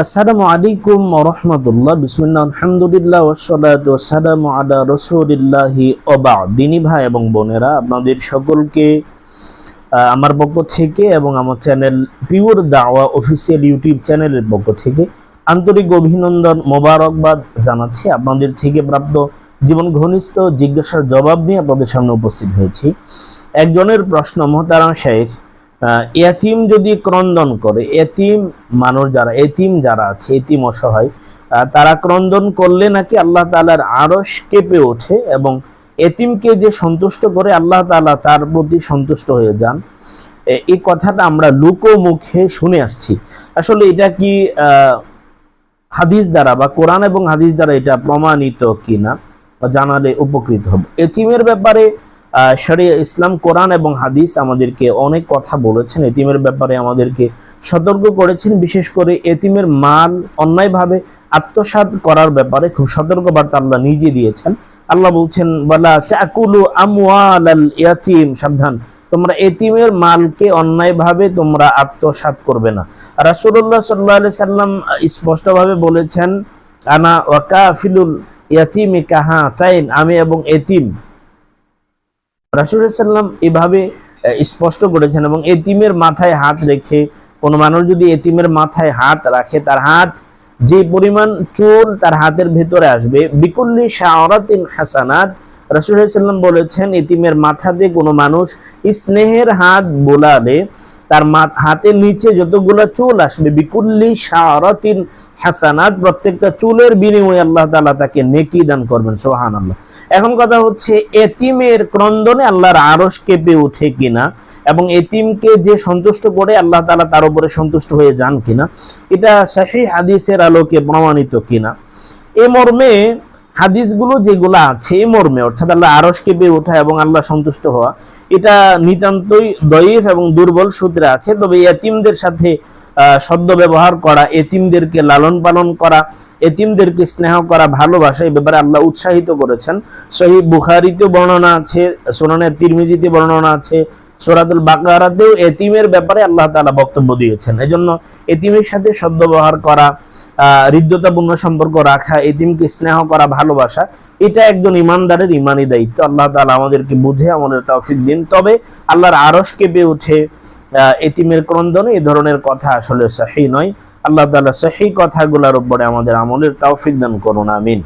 আসসালামু আলাইকুম রহমতুল্লাহ। বিসমুল্লাহ, আলহামদুলিল্লাহ ওসালাত ওসালামু আলা রসুলিল্লাহি অবা দিনী ভাই এবং বোনেরা, আপনাদের সকলকে আমার পক্ষ থেকে এবং আমার চ্যানেল পিওর দাওয়া অফিসিয়াল ইউটিউব চ্যানেলের পক্ষ থেকে আন্তরিক অভিনন্দন মোবারকবাদ জানাচ্ছি। আপনাদের থেকে প্রাপ্ত জীবন ঘনিষ্ঠ জিজ্ঞাসার জবাব নিয়ে আপনাদের সামনে উপস্থিত হয়েছি। একজনের প্রশ্ন, মোহতারাম শেখ এতিম যদি ক্রন্দন করে, এতিম মানুষ যারা, এতিম যারা আছে, এতিম অসহায় তারা ক্রন্দন করলে নাকি আল্লাহ তাআলার আরশ কেঁপে ওঠে এবং এতিমকে যে সন্তুষ্ট করে আল্লাহ তালা তার প্রতি সন্তুষ্ট হয়ে যান। এই কথাটা আমরা লুকো মুখে শুনে আসছি। আসলে এটা কি হাদিস দ্বারা বা কোরআন এবং হাদিস দ্বারা এটা প্রমাণিত কিনা জানালে উপকৃত হব। এতিমের ব্যাপারে শরিয়া ইসলাম, কোরআন এবং হাদিস আমাদেরকে অনেক কথা বলেছেন। এতিমের ব্যাপারে আমাদেরকে সতর্ক করেছেন। বিশেষ করে এতিমের মাল অন্যায়ভাবে আত্মসাৎ করার ব্যাপারে খুব সতর্ক বার্তা আল্লাহ নিজে দিয়েছেন। আল্লাহ বলছেন বলা চাকুলু আমওয়াল ইয়াতিম। সাবধান, তোমরা এতিমের মালকে অন্যায়ভাবে তোমরা আত্মসাৎ করবে না। রাসূলুল্লাহ সাল্লাল্লাহু আলাইহি সাল্লাম স্পষ্টভাবে বলেছেন, আনা ওয়াকাফিলুল ইয়াতিমি কাহা তাইন আমি এবং এতিম রাসুলাম এভাবে স্পষ্ট করেছেন এবং এতিমের মাথায় হাত রেখে, কোনো মানুষ যদি এতিমের মাথায় হাত রাখে, তার হাত যে পরিমাণ চোর তার হাতের ভেতরে আসবে। বিকুল্লি শাহরাতিন হাসানাত রাসুলাম বলেছেন, এতিমের মাথাতে কোনো মানুষ স্নেহের হাত বোলাবে তার হাতের নিচে যতগুলো চুল আসবে, বিকুল্লি শাহরাতিন হাসানাত, প্রত্যেকটা চুলের বিনিময়ে আল্লাহ তাআলা তাকে নেকি দান করবেন সোহান আল্লাহ এখন কথা হচ্ছে, এতিমের ক্রন্দনে আল্লাহর আরশ কেঁপে ওঠে কিনা এবং এতিমকে যে সন্তুষ্ট করে আল্লাহ তাআলা তার উপরে সন্তুষ্ট হয়ে যান কিনা, এটা শাহী হাদিসের আলোকে প্রমাণিত কিনা। এ মর্মে হাদিসগুলো যেগুলো আছে মর্মে, অর্থাৎ আল্লাহ আরশ কেঁপে ওঠা এবং আল্লাহ সন্তুষ্ট হওয়া, এটা নিতান্তই দয়ীফ এবং দুর্বল সূত্রে আছে। তবে এতিমদের সাথে সদ্য ব্যবহার করা, এতিমদেরকে লালন পালন করা, এতিমদেরকে স্নেহ করা, ভালোবাসা, এই ব্যাপারে আল্লাহ উৎসাহিত করেছেন। সহি বুখারিতে বর্ণনা আছে সোনানের তিরমিজিতে বর্ণনা আছে, সোরাতুল বাকারাতেও এতিমের ব্যাপারে আল্লাহ তাআলা বক্তব্য দিয়েছেন। এজন্য এতিমের সাথে সদ্ব্যবহার করা হৃদ্যতাপূর্ণ সম্পর্ক রাখা এতিমকে স্নেহ করা, ভালোবাসা, এটা একজন ইমানদারের ইমানি দায়িত্ব। আল্লাহ তালা আমাদেরকে বুঝে আমাদের তৌফিক দিন। তবে আল্লাহর আরস কেঁপে উঠে এতিমের ক্রন্দনে এই ধরনের কথা আসলে সাহি নয়। আল্লাহ তালা সাহি কথাগুলোর উপরে আমাদের আমলের তৌফিক দান করুন, আমিন।